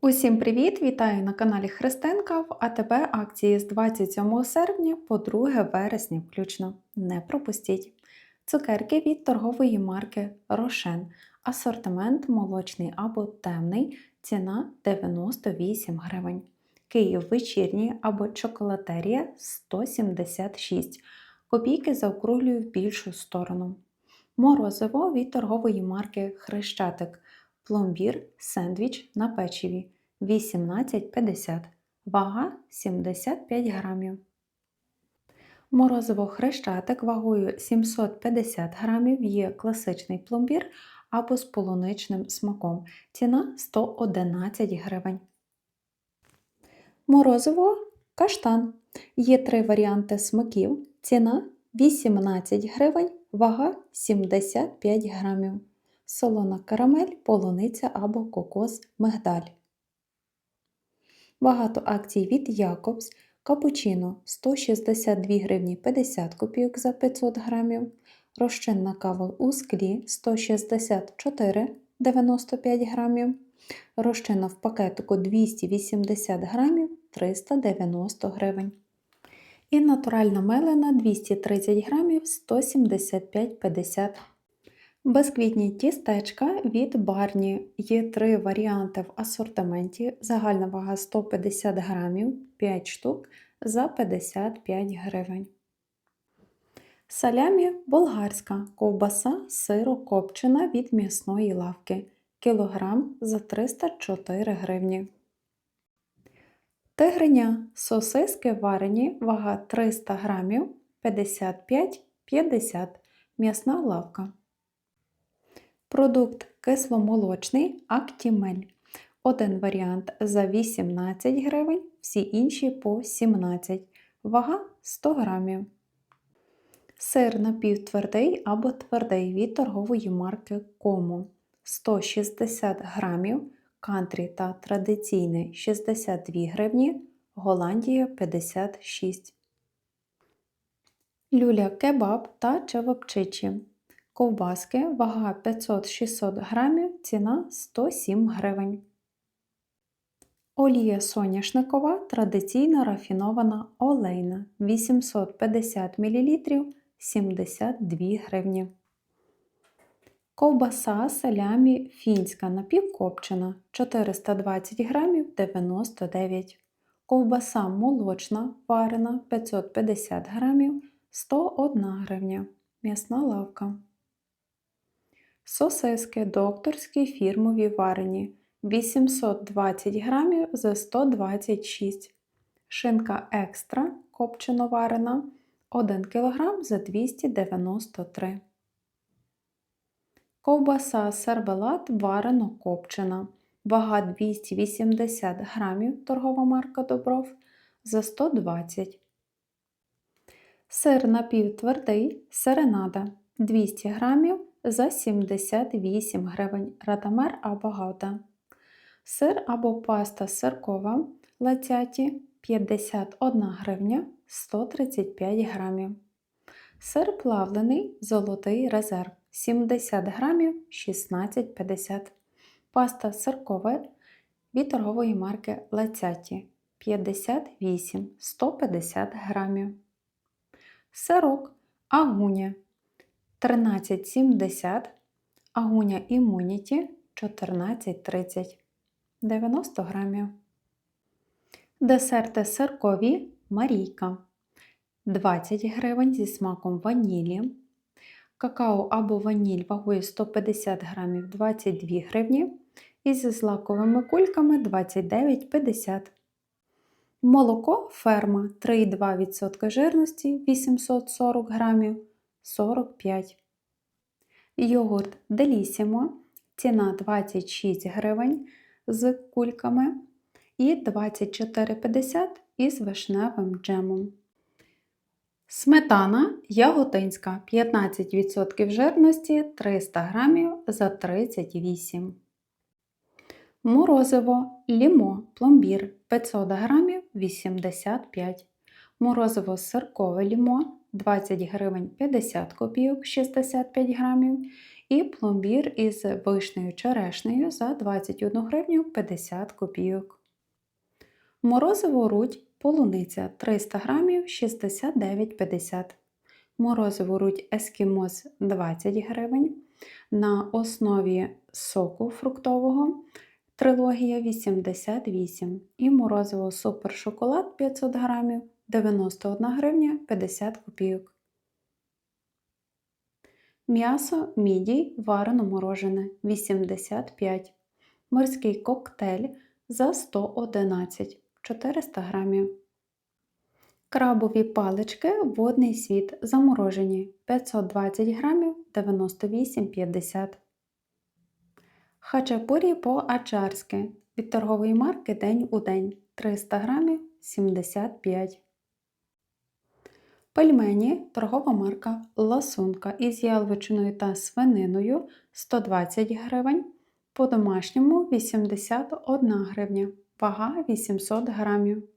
Усім привіт! Вітаю на каналі Христинка в АТБ акції з 27 серпня по 2 вересня включно. Не пропустіть! Цукерки від торгової марки Рошен. Асортимент молочний або темний. Ціна 98 гривень. Київ вечірній або чоколатерія 176. Копійки заокруглюю в більшу сторону. Морозиво від торгової марки Хрещатик. Пломбір, сендвіч на печиві 18,50, вага 75 грамів. Морозиво хрещатик вагою 750 грамів є класичний пломбір або з полуничним смаком. Ціна 111 гривень. Морозиво каштан. Є три варіанти смаків. Ціна 18 гривень, вага 75 грамів солона карамель, полуниця або кокос мигдаль. Багато акцій від Якобс, капучино 162 гривні 50 копійок за 500 грамів, розчинна кава у склі 164,95 грамів, розчинна в пакетику 280 грамів 390 гривень. І натуральна мелена 230 грамів 175,50 гривень. Безквітні тістечка від барні. Є три варіанти в асортименті. Загальна вага 150 грамів, 5 штук за 55 гривень. Салямі болгарська ковбаса сиро-копчена від м'ясної лавки. Кілограм за 304 гривні. Тигриня сосиски варені, вага 300 грамів 55-50 м'ясна лавка. Продукт кисломолочний Актімель. Один варіант за 18 гривень, всі інші по 17 Вага 100 грамів. Сир напівтвердий або твердий від торгової марки Кому 160 грамів, кантрі та традиційний 62 гривні, Голландія 56. Люля кебаб та чевапчичі Ковбаски, вага 500-600 грамів, ціна 107 гривень. Олія соняшникова традиційна рафінована олейна 850 мл 72 гривні. Ковбаса салямі фінська напівкопчена 420 грамів 99 Ковбаса молочна варена 550 грамів 101 гривня. М'ясна лавка. Сосиски докторські фірмові варені 820 грамів за 126 Шинка екстра копчено варена. 1 кг за 293 Ковбаса сервелат варено копчена. Вага 280 грамів торгова марка Добров за 120 Сир напівтвердий серенада. 200 грамів за 78 гривень радамер або гауда. Сир або паста сиркова лацяті 51 гривня 135 грамів. Сир плавлений золотий резерв 70 грамів 16,50 Паста сиркова від торгової марки Лацяті 58 150 грамів. Сирок агуня 13,70, агуня імуніті 14,30 90 грамів. Десерти сиркові Марійка 20 гривень зі смаком ванілі. Какао або ваніль вагою 150 грамів 22 гривні. І зі злаковими кульками 29,50 Молоко ферма 3,2% жирності 840 грамів 45. Йогурт Делісімо. Ціна 26 гривень з кульками і 24,50 із вишневим джемом. Сметана яготинська 15% жирності 300 грамів за 38 Морозиво лімо пломбір 500 грамів 85 Морозиво сиркове лімо 20 гривень 50 копійок 65 грамів. і пломбір із вишнею черешнею за 21 гривню 50 копійок. Морозиво рудь полуниця 300 грамів 69,50 Морозиво рудь ескімос 20 гривень. На основі соку фруктового трилогія 88 і морозиво супер шоколад 500 грамів 91 гривня 50 копійок. М'ясо мідій варено морожене 85. Морський коктейль за 111 400 грамів. Крабові палички водний світ заморожені 520 грамів 98,50. Хачапурі по-ачарськи від торгової марки День у день 300 грамів 75. Пельмені торгова марка Ласунка із яловичиною та свининою 120 гривень. По-домашньому 81 гривня. Вага 800 грамів.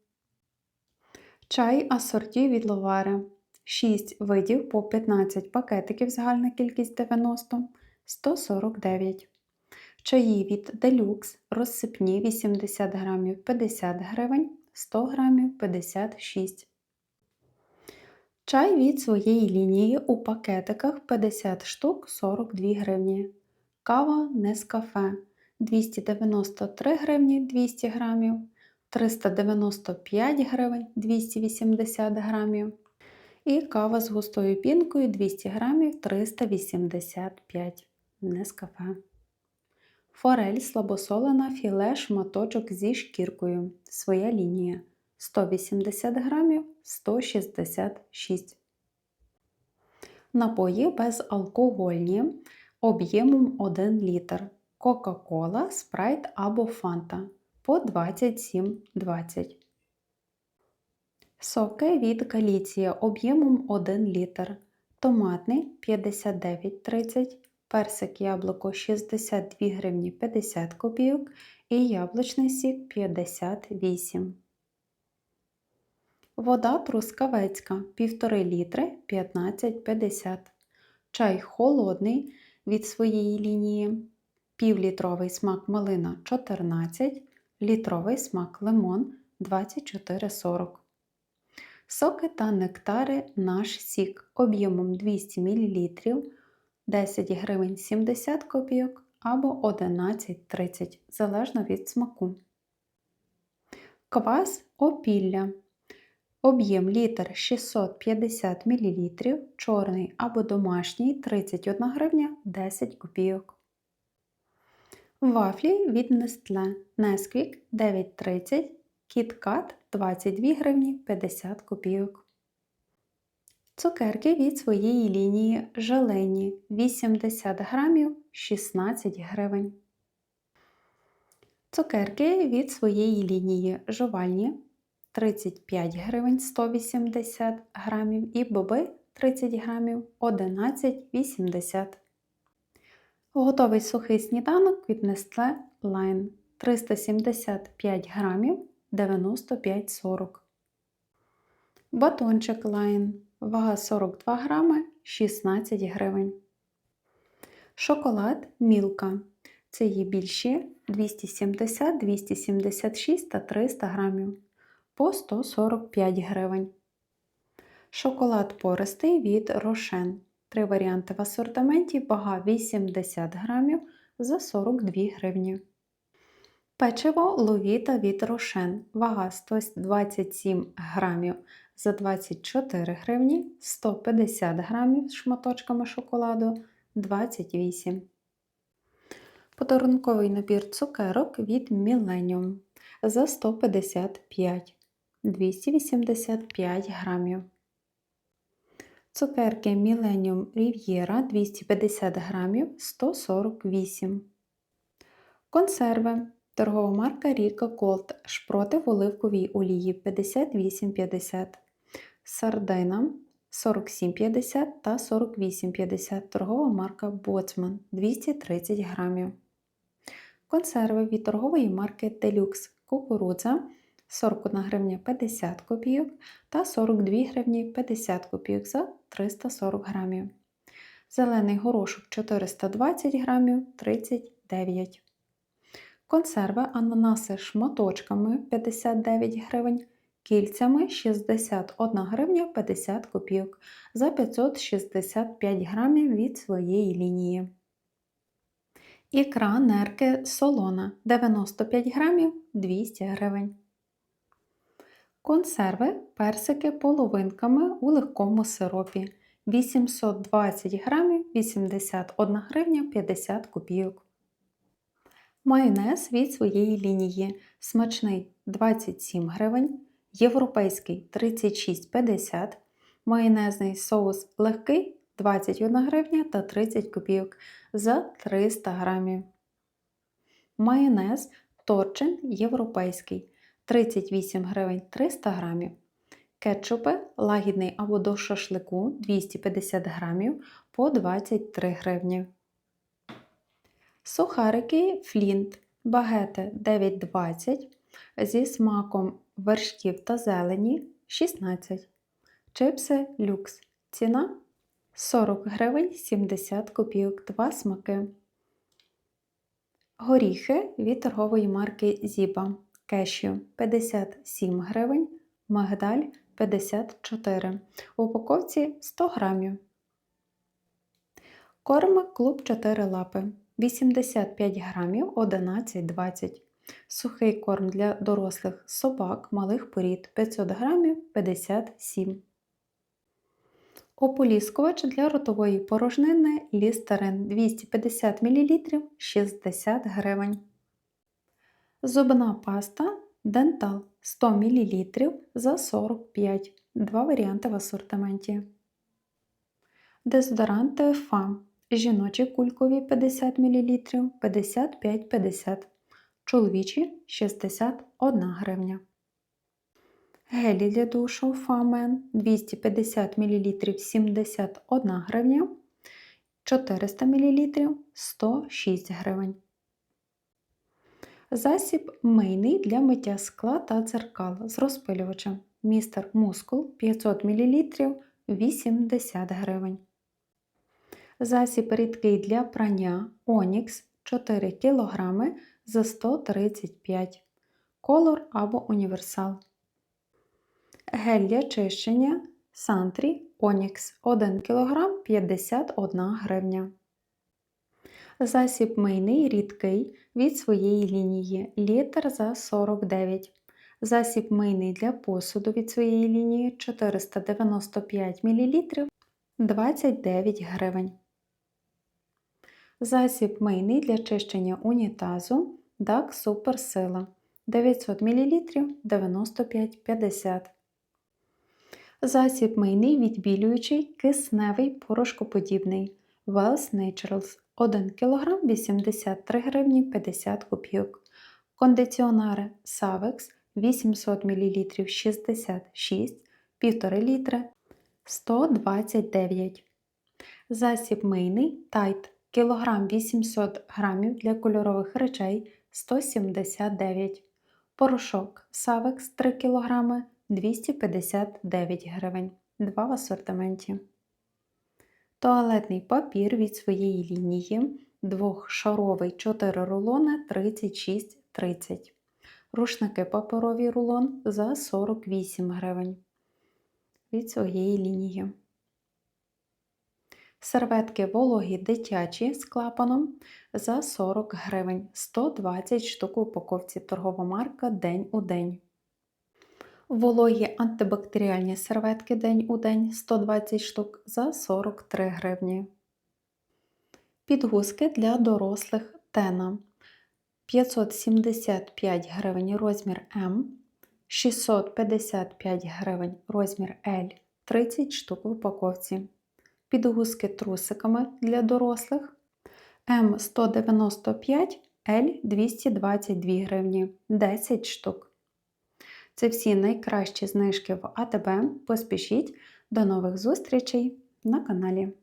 Чай асорті від ловари. 6 видів по 15 пакетиків, загальна кількість 90 149. Чаї від Deluxe розсипні 80 грамів 50 гривень, 100 грамів 56. Чай від своєї лінії у пакетиках 50 штук 42 гривні. Кава Нескафе 293 гривні 200 грамів, 395 гривень 280 грамів. І кава з густою пінкою 200 грамів 385 Нескафе. Форель слабосолена філе шматочок зі шкіркою. Своя лінія 180 грамів 166. Напої безалкогольні об'ємом 1 літр. Кока-кола, спрайт або фанта по 27,20. Соки від Галіція об'ємом 1 літр. Томатний 59,30, персик яблуко 62 гривні 50 копійок і яблучний сік 58. Вода трускавецька 1,5 літри 15,50. Чай холодний від своєї лінії. Півлітровий смак малина 14, літровий смак лимон 24,40. Соки та нектари наш сік об'ємом 200 мл 10 гривень 70 копійок або 11,30 залежно від смаку. Квас опілля. Об'єм літр 650 мл, чорний або домашній 31 гривня 10 копійок. Вафлі від Nestle Nesquik 9,30, KitKat 22 гривні 50 копійок. Цукерки від своєї лінії желені 80 грамів 16 гривень. Цукерки від своєї лінії жувальні 35 гривень 180 грамів і боби 30 грамів 11,80 Готовий сухий сніданок від Nestle Line. 375 грамів 95,40 Батончик Line. Вага 42 грами 16 гривень. Шоколад Мілка. Це є більші 270, 276 та 300 грамів по 145 гривень. Шоколад пористий від Рошен. Три варіанти в асортименті, вага 80 грамів за 42 гривні. Печиво ловіта від Рошен. Вага 127 грамів за 24 гривні, 150 грамів з шматочками шоколаду 28. Подарунковий набір цукерок від Millennium за 155 285 грамів. Цукерки Millennium Riviera 250 грамів 148. Консерви. Торгова марка Rica Gold шпроти в оливковій олії 58,50. Сардина 47,50 та 48,50. Торгова марка Боцман 230 грамів. Консерви від торгової марки Deluxe кукурудза 41 гривня 50 копійок та 42 гривні 50 копійок за 340 грамів. Зелений горошок 420 грамів 39. Консерви ананаси шматочками 59 гривень, кільцями 61 гривня 50 копійок за 565 грамів від своєї лінії. Ікра нерки солона 95 грамів 200 гривень. Консерви персики половинками у легкому сиропі 820 грамів 81 гривня 50 копійок. Майонез від своєї лінії смачний 27 гривень, європейський 36,50, майонезний соус легкий 21 гривня та 30 копійок за 300 грамів. Майонез торчин європейський 38 гривень 300 грамів. Кетчупи лагідний або до шашлику 250 грамів по 23 гривні. Сухарики флінт багети 9,20 зі смаком вершків та зелені 16. Чипси люкс. Ціна 40 гривень 70 копійок 2 смаки. Горіхи від торгової марки Зіба. Кешю 57 гривень, мигдаль 54. У упаковці 100 грамів. Корм клуб 4 лапи 85 грамів 11,20. Сухий корм для дорослих собак малих порід 500 грамів 57. Ополіскувач для ротової порожнини лістерин 250 мл 60 гривень. Зубна паста Дентал 100 мл за 45. Два варіанти в асортименті. Дезодоранти ФАМ. Жіночі кулькові 50 мл 55,50. Чоловічі 61 гривня. Гелі для душу Фамен 250 мл 71 гривня. 400 мл 106 гривень. Засіб мийний для миття скла та дзеркал з розпилювачем. Містер Мускул 500 мл 80 гривень. Засіб рідкий для прання Онікс 4 кг за 135 Колор або універсал. Гель для чищення Сантрі Онікс 1 кг 51 гривня. Засіб мийний рідкий від своєї лінії літр за 49. Засіб мийний для посуду від своєї лінії 495 мл 29 гривень. Засіб мийний для чищення унітазу DAC Суперсила 900 мл 95,50. Засіб мийний відбілюючий кисневий порошкоподібний Wells Naturals 1 кг 83 гривні 50 копійок. Кондиціонери Savex 800 мл 66, 1,5 літри 129. Засіб мийний Tide кілограм 800 грамів для кольорових речей 179. Порошок Savex 3 кг 259 гривень. Два в асортименті. Туалетний папір від своєї лінії двохшаровий 4 рулони 36,30. Рушники паперовий рулон за 48 гривень від своєї лінії. Серветки вологі дитячі з клапаном за 40 гривень 120 штук у упаковці торгова марка День у день. Вологі антибактеріальні серветки день у день 120 штук за 43 гривні. Підгузки для дорослих Тена 575 гривень розмір М, 655 гривень розмір L 30 штук в упаковці. Підгузки трусиками для дорослих М195 L 222 гривні 10 штук. Це всі найкращі знижки в АТБ. Поспішіть. До нових зустрічей на каналі.